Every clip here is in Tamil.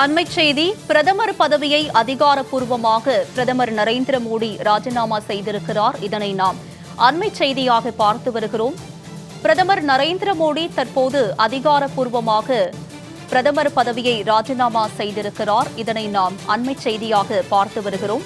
அண்மைச் செய்தி பிரதமர் பதவியை அதிகாரப்பூர்வமாக பிரதமர் நரேந்திர மோடி ராஜினாமா செய்திருக்கிறார். இதனை நாம் அண்மைச் செய்தியாக பார்த்து வருகிறோம். பிரதமர் நரேந்திர மோடி தற்போது அதிகாரப்பூர்வமாக பிரதமர் பதவியை ராஜினாமா செய்திருக்கிறார். இதனை நாம் அண்மைச் செய்தியாக பார்த்து வருகிறோம்.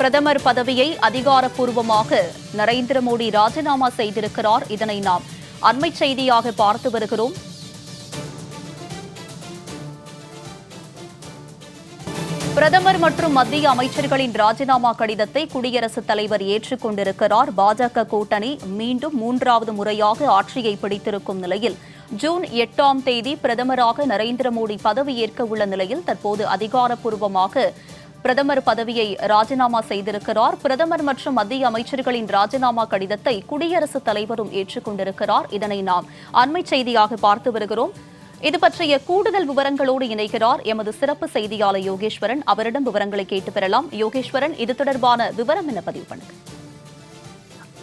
பிரதமர் பதவியை அதிகாரப்பூர்வமாக நரேந்திர மோடி ராஜினாமா செய்திருக்கிறார். இதனை நாம் அண்மை செய்தியாக பார்த்து வருகிறோம். பிரதமர் மற்றும் மத்திய அமைச்சர்களின் ராஜினாமா கடிதத்தை குடியரசுத் தலைவர் ஏற்றுக் கொண்டிருக்கிறார். பாஜக கூட்டணி மீண்டும் மூன்றாவது முறையாக ஆட்சியை பிடித்திருக்கும் நிலையில் ஜூன் எட்டாம் தேதி பிரதமராக நரேந்திர மோடி பதவியேற்க உள்ள நிலையில் தற்போது அதிகாரப்பூர்வமாக பிரதமர் பதவியை ராஜினாமா செய்திருக்கிறார். பிரதமர் மற்றும் மத்திய அமைச்சர்களின் ராஜினாமா கடிதத்தை குடியரசுத் தலைவரும் ஏற்றுக்கொண்டிருக்கிறார் இதனை நாம் அண்மைச் செய்தியாக பார்த்து வருகிறோம். இது பற்றிய கூடுதல் விவரங்களோடு இணைகிறார் எமது சிறப்பு செய்தியாளர் யோகேஸ்வரன். அவரிடம் விவரங்களை கேட்டு பெறலாம். யோகேஸ்வரன் இது தொடர்பான விவரம் என பதிவு பண்ணுங்கள்.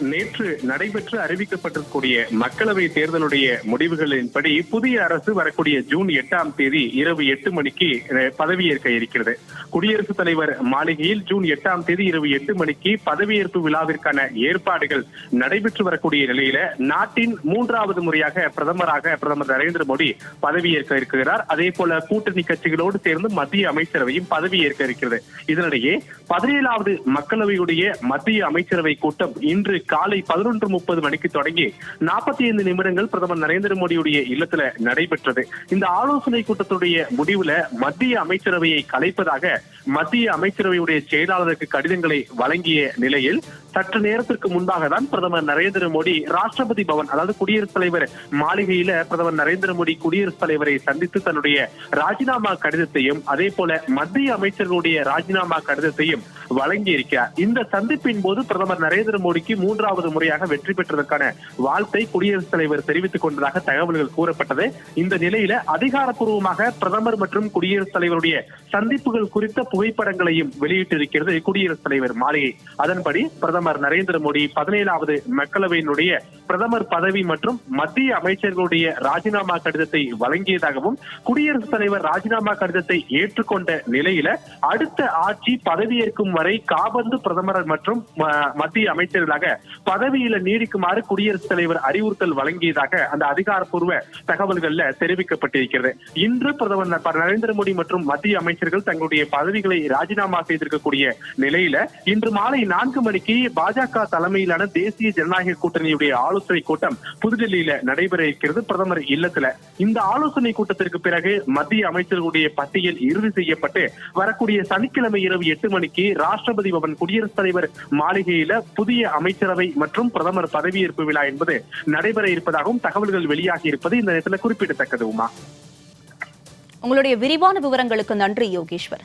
நேற்று நடைபெற்று அறிவிக்கப்பட்டிருக்கக்கூடிய மக்களவை தேர்தலுடைய முடிவுகளின்படி புதிய அரசு வரக்கூடிய ஜூன் எட்டாம் தேதி இரவு எட்டு மணிக்கு பதவியேற்க இருக்கிறது. குடியரசுத் தலைவர் மாளிகையில் ஜூன் எட்டாம் தேதி இரவு எட்டு மணிக்கு பதவியேற்பு விழாவிற்கான ஏற்பாடுகள் நடைபெற்று வரக்கூடிய நிலையில நாட்டின் மூன்றாவது முறையாக பிரதமராக பிரதமர் நரேந்திர மோடி பதவியேற்க இருக்கிறார். அதே போல கூட்டணி கட்சிகளோடு சேர்ந்து மத்திய அமைச்சரவையும் பதவியேற்க இருக்கிறது. இதனிடையே பதினேழாவது மக்களவையுடைய மத்திய அமைச்சரவை கூட்டம் இன்று காலை பதினொன்று முப்பது மணிக்கு தொடங்கி நாற்பத்தி ஐந்து நிமிடங்கள் பிரதமர் நரேந்திர மோடியுடைய இல்லத்துல நடைபெற்றது. இந்த ஆலோசனை கூட்டத்துடைய முடிவுல மத்திய அமைச்சரவையை கலைப்பதாக மத்திய அமைச்சரவையுடைய செயலாளருக்கு கடிதங்களை வழங்கிய நிலையில் சற்று நேரத்திற்கு முன்பாக தான் பிரதமர் நரேந்திர மோடி ராஷ்டிரபதி பவன் அதாவது குடியரசுத் தலைவர் மாளிகையில பிரதமர் நரேந்திர மோடி குடியரசுத் தலைவரை சந்தித்து தன்னுடைய ராஜினாமா கடிதத்தையும் அதே போல மத்திய அமைச்சர்களுடைய ராஜினாமா கடிதத்தையும் வழங்கியிருக்கிறார் இந்த சந்திப்பின் போது பிரதமர் நரேந்திர மோடிக்கு மூன்றாவது முறையாக வெற்றி பெற்றதற்கான வாழ்த்தை குடியரசுத் தலைவர் தெரிவித்துக் கொண்டதாக தகவல்கள் கூறப்பட்டது. இந்த நிலையில அதிகாரப்பூர்வமாக பிரதமர் மற்றும் குடியரசுத் தலைவருடைய சந்திப்புகள் குறித்த புகைப்படங்களையும் வெளியிட்டிருக்கிறது குடியரசுத் தலைவர் மாளிகை. அதன்படி பிரதமர் பிரதமர் நரேந்திர மோடி பதினேழாவது மக்களவையினுடைய பிரதமர் பதவி மற்றும் மத்திய அமைச்சர்களுடைய ராஜினாமா கடிதத்தை வழங்கியதாகவும் குடியரசுத் தலைவர் ராஜினாமா கடிதத்தை ஏற்றுக்கொண்ட நிலையில அடுத்த ஆட்சி பதவியேற்கும் வரை காபந்து பிரதமர் மற்றும் மத்திய அமைச்சர்களாக பதவியில நீடிக்குமாறு குடியரசுத் தலைவர் அறிவுறுத்தல் வழங்கியதாக அந்த அதிகாரப்பூர்வ தகவல்கள்ல தெரிவிக்கப்பட்டிருக்கிறது. இன்று பிரதமர் நரேந்திர மோடி மற்றும் மத்திய அமைச்சர்கள் தங்களுடைய பதவிகளை ராஜினாமா செய்திருக்கக்கூடிய நிலையில இன்று மாலை நான்கு மணிக்கு பாஜக தலைமையிலான தேசிய ஜனநாயக கூட்டணியுடைய ஆலோசனை கூட்டம் புதுடெல்லியில நடைபெற இருக்கிறது. பிரதமர் இல்லத்துல இந்த ஆலோசனை கூட்டத்திற்கு பிறகு மத்திய அமைச்சர்களுடைய பட்டியல் இறுதி செய்யப்பட்டு வரக்கூடிய சனிக்கிழமை இரவு எட்டு மணிக்கு ராஷ்டிரபதி பவன் குடியரசுத் தலைவர் மாளிகையில புதிய அமைச்சரவை மற்றும் பிரதமர் பதவியேற்பு விழா என்பது நடைபெற இருப்பதாகவும் தகவல்கள் வெளியாகி இருப்பது இந்த நேரத்தில் குறிப்பிடத்தக்கது உமா. உங்களுடைய விரிவான விவரங்களுக்கு நன்றி யோகேஸ்வர்